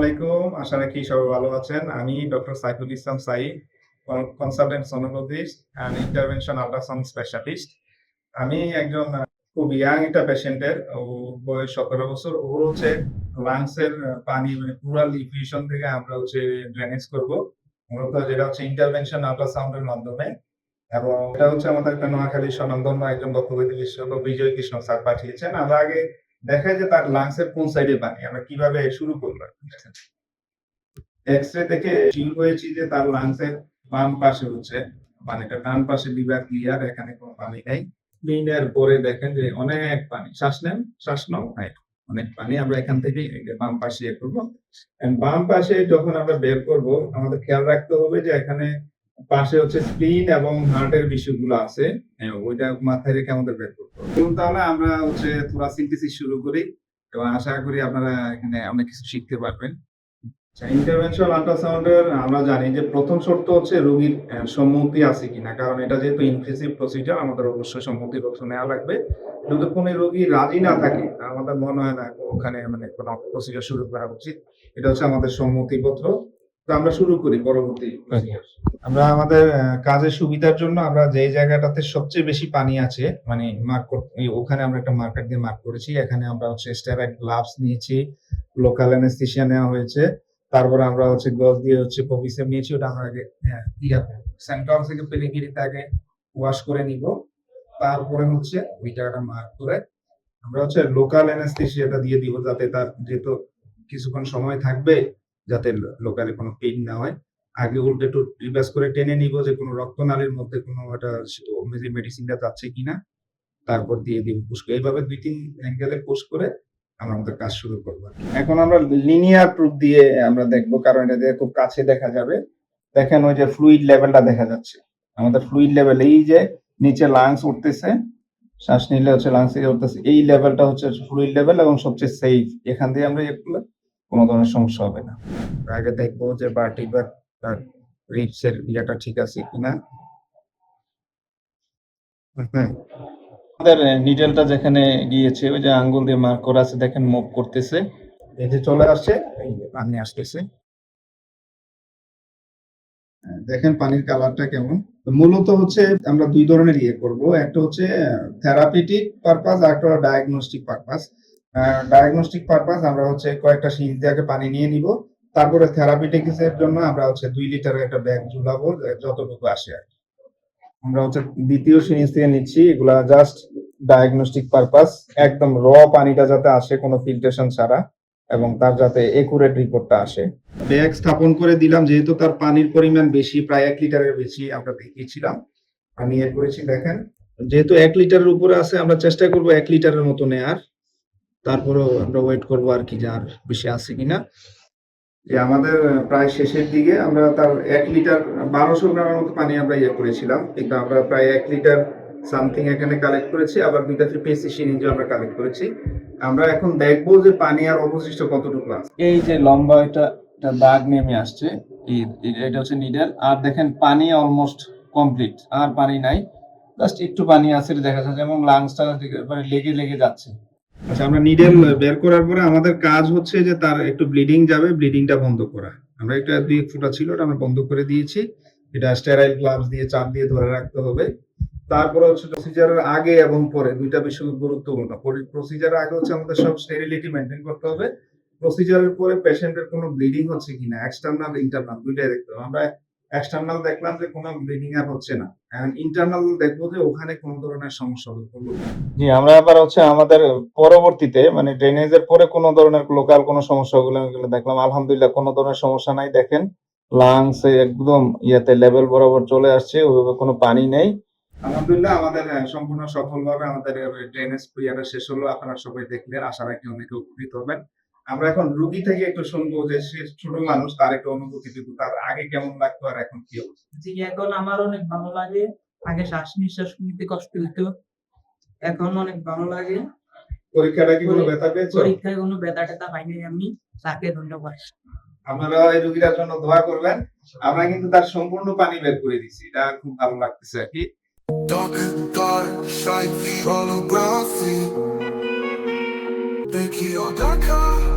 আলাইকুম, আশা রাখি সবাই ভালো আছেন। আমি doctor Saiful Islam Sai consultant sonologist and intervention ultrasound specialist আমি একজন খুব ইয়াং একটা পেশেন্টের ও বয়স সতেরো বছর। ও হচ্ছে লাংসের পানি মানে পুরা লিকুইশন থেকে আমরা হচ্ছে ড্রেনেজ করব। মূলত যেটা হচ্ছে ইন্টারভেনশন আল্ট্রাসাউন্ডের মাধ্যমে। এবং এটা হচ্ছে আমাদের একটা নোয়াখালী স্বনামধন্য একজন বক্তব্য বিশেষজ্ঞ বিজয় কৃষ্ণ স্যার পাঠিয়েছেন। আমরা আগে দেখা যায় তার লাংসের কোন সাইডে পানি। আমরা কীভাবে শুরু করলাম এক্স রে থেকে শিওর হয়েছি যে তার লাংসের বাম পাশে হচ্ছে পানিটা। ডান পাশে লিভার ক্লিয়ার এখানে কোনো পানি নেই। ক্লিনের পরে দেখেন যে অনেক পানি। শ্বাস নেন শ্বাস নাও। হ্যাঁ, অনেক পানি। আমরা এখান থেকে যে বাম পাশে ইয়ে করব। বাম পাশে যখন আমরা বের করব আমাদের খেয়াল রাখতে হবে যে এখানে পাশে হচ্ছে স্প্লিন এবং হার্টের বিষয়গুলো আছে। হ্যাঁ, ওইটা মাথায় রেখে আমাদের বের করতে তাহলে আমরা হচ্ছে তোরা সিনথেসিস শুরু করি এবং আশা করি আপনারা এখানে অনেক কিছু শিখতে পারবেন। ইন্টারভেনশন আল্ট্রাসাউন্ডের আমরা জানি যে প্রথম শর্ত হচ্ছে রোগীর সম্মতি আছে কিনা। কারণ এটা যেহেতু ইনভেসিভ প্রসিজার আমাদের অবশ্যই সম্মতি পত্র নেওয়া লাগবে। যদি কোনো রোগী রাজি না থাকে আমাদের মনে হয় না ওখানে মানে কোনো প্রসিজার শুরু করা উচিত। এটা হচ্ছে আমাদের সম্মতিপত্র। আমরা শুরু করি পরবর্তী procedure। আমরা আমাদের কাজের সুবিধার জন্য আমরা যে জায়গাটাতে সবচেয়ে বেশি পানি আছে মানে মার্ক ওখানে আমরা একটা মার্কার দিয়ে মার্ক করেছি। এখানে আমরা হচ্ছে স্টেরয়েড গ্লাভস নিয়েছি লোকাল অ্যানেস্থেশিয়া নেওয়া হয়েছে। তারপরে আমরা হচ্ছে গজ দিয়ে হচ্ছে পবিসেম নিয়েছি ওটা আমরা আগে হ্যাঁ, সেন্টার থেকে পেলিগিরিতে আগে ওয়াশ করে নিব। তারপরে হচ্ছে ওই জায়গাটা মার্ক করে আমরা হচ্ছে লোকাল অ্যানেস্থেশিয়াটা দিয়ে দিব যাতে তার যেহেতু কিছুক্ষণ সময় থাকবে যাতে লোকালে কোনো পেইন না হয়। আগে উল্টে একটু রিভার্স করে টেনে নিব যে কোনো রক্তনালীর মধ্যে কোনো একটা মেডিসিনটা যাচ্ছে কিনা। তারপর দিয়ে দিব পুশ করে এইভাবে দুই তিন অ্যাঙ্গেলে পুশ করে আমরা আমাদের কাজ শুরু করব এখন আমরা লিনিয়ার প্রুফ দিয়ে আমরা দেখব, কারণ এটা দিয়ে খুব কাছে দেখা যাবে। দেখেন ওই যে ফ্লুইড লেভেলটা দেখা যাচ্ছে। আমাদের ফ্লুইড লেভেল এই যে নিচে লাংস উঠতেছে, শ্বাস নিলে হচ্ছে লাংস উঠতেছে, এই লেভেলটা হচ্ছে ফ্লুইড লেভেল এবং সবচেয়ে সেফ এখান দিয়ে আমরা ইয়ে করলে কোনো ধরনের সমস্যা হবে না। আগে দেখব যে বার্টিবার তার রিপস এর ইয়েটা ঠিক আছে কিনা। হ্যাঁ। আমাদের নিডেলটা যেখানে গিয়েছে ওই যে আঙ্গুল দিয়ে মার্ক করা আছে দেখেন মুভ করতেছে। এই যে চলে আসছে এই পানি আসতেছে। হ্যাঁ, দেখেন পানির কালারটা কেমন। মূলত হচ্ছে আমরা দুই ধরনের ইয়ে করব। একটা হচ্ছে থেরাপিটিক পারপাস আর একটা ডায়াগনস্টিক পারপাস ডায়াগনস্টিক পারপাস আমরা হচ্ছে কয়েকটা সিরিজ দিয়ে পানি নিয়ে নিব। তারপরে থেরাপিটিক্স এর জন্য আমরা হচ্ছে দুই লিটারের একটা ব্যাগ ঝুলাবো যতটুকু আসে আর আমরা হচ্ছে দ্বিতীয় সিরিজ থেকে নিচ্ছি, এগুলা জাস্ট ডায়াগনস্টিক পারপাস একদম র পানিটা যাতে আসে কোনো ফিল্ট্রেশন ছাড়া, এবং তার যাতে একুরেট রিপোর্টটা আসে। ব্যাগ স্থাপন করে দিলাম, যেহেতু তার পানির পরিমাণ বেশি, প্রায় এক লিটারের বেশি আমরা দেখিয়েছিলাম। আমি এ করেছি, দেখেন। যেহেতু এক লিটারের উপরে আছে, আমরা চেষ্টা করব এক লিটারের মতো নেয়ার। তারপরেও আমরা ওয়েট করব আর কি যার বেশি আছে কিনা। যে আমাদের প্রায় শেষের দিকে আমরা তার এক লিটার বারোশো গ্রামের মতো পানি আমরা ইয়ে করেছিলাম। কিন্তু আমরা প্রায় এক লিটার সামথিং এখানে কালেক্ট করেছি আবার দুইটা পিএসসি সিরিঞ্জ আমরা কালেক্ট করেছি। আমরা এখন দেখব যে পানি আর অবশিষ্ট কতটুকু আছে। এই যে লম্বা একটা একটা দাগ নেমে আসছে এটা হচ্ছে নিডেল আর দেখেন পানি অলমোস্ট কমপ্লিট আর পানি নাই। জাস্ট একটু পানি আছে দেখা যাচ্ছে এবং লাংসটা লেগে লেগে যাচ্ছে। আচ্ছা আমরা নিডেল বের করার পরে আমাদের কাজ হচ্ছে যে তার একটু ব্লিডিং যাবে ব্লিডিংটা বন্ধ করা। আমরা একটা দুই ফুটা ছিল, ওটা আমরা বন্ধ করে দিয়েছি। এটা স্টেরাইল গ্লাভস দিয়ে, চাপ দিয়ে ধরে রাখতে হবে। তারপরে হচ্ছে প্রসিজারের আগে এবং পরে, দুইটা বিষয় গুরুত্বপূর্ণ। প্রসিজারের আগে হচ্ছে আমাদের সব স্টেরিলিটি মেনটেন করতে হবে। প্রসিজারের পরে পেশেন্টের কোনো ব্লিডিং হচ্ছে কিনা এক্সটার্নাল ইন্টারনাল দুইটাই দেখতে হবে। আমরা এক্সটার্নাল দেখলাম যে কোনো ব্লিডিং আর হচ্ছে না। ইন্টারনাল দেখব যে ওখানে কোনো ধরনের সমস্যা হলো। জি আমরা আবার হচ্ছে আমাদের পরবর্তীতে মানে ড্রেনেজের পরে কোনো ধরনের লোকাল কোনো সমস্যা হলো দেখলাম। আলহামদুলিল্লাহ কোনো ধরনের সমস্যা নাই দেখেন। লাংস একদম ইয়েতে লেভেল বরাবর চলে আসছে ওইভাবে কোনো পানি নেই। আলহামদুলিল্লাহ আমাদের সম্পূর্ণ সফলভাবে আমাদের ড্রেনেজ ক্রিয়াটা শেষ হলো। আপনারা সবাই দেখলেন আশা রাখি অনেকে উপকৃত হবেন। আমরা এখন রুগী থেকে একটু শুনব যে সে ছোট মানুষ তার একটু অনুভূতি দিব তার আগে কেমন লাগতো আর এখন কি অবস্থা? জি এখন আমার অনেক ভালো লাগে। আগে শ্বাস নিঃশ্বাস নিতে কষ্ট হতো এখন অনেক ভালো লাগে। পরীক্ষাটা কি কোনো ব্যথা পেয়েছ? পরীক্ষায় কোনো ব্যথা ট্যাথা পাইনি আমি তাকে ধন্যবাদ। আপনারা এই রুগীটার জন্য দোয়া করবেন। আমরা কিন্তু তার সম্পূর্ণ পানি বের করে দিছি এটা খুব ভালো লাগতেছে আর কি। Dark and dark, darker.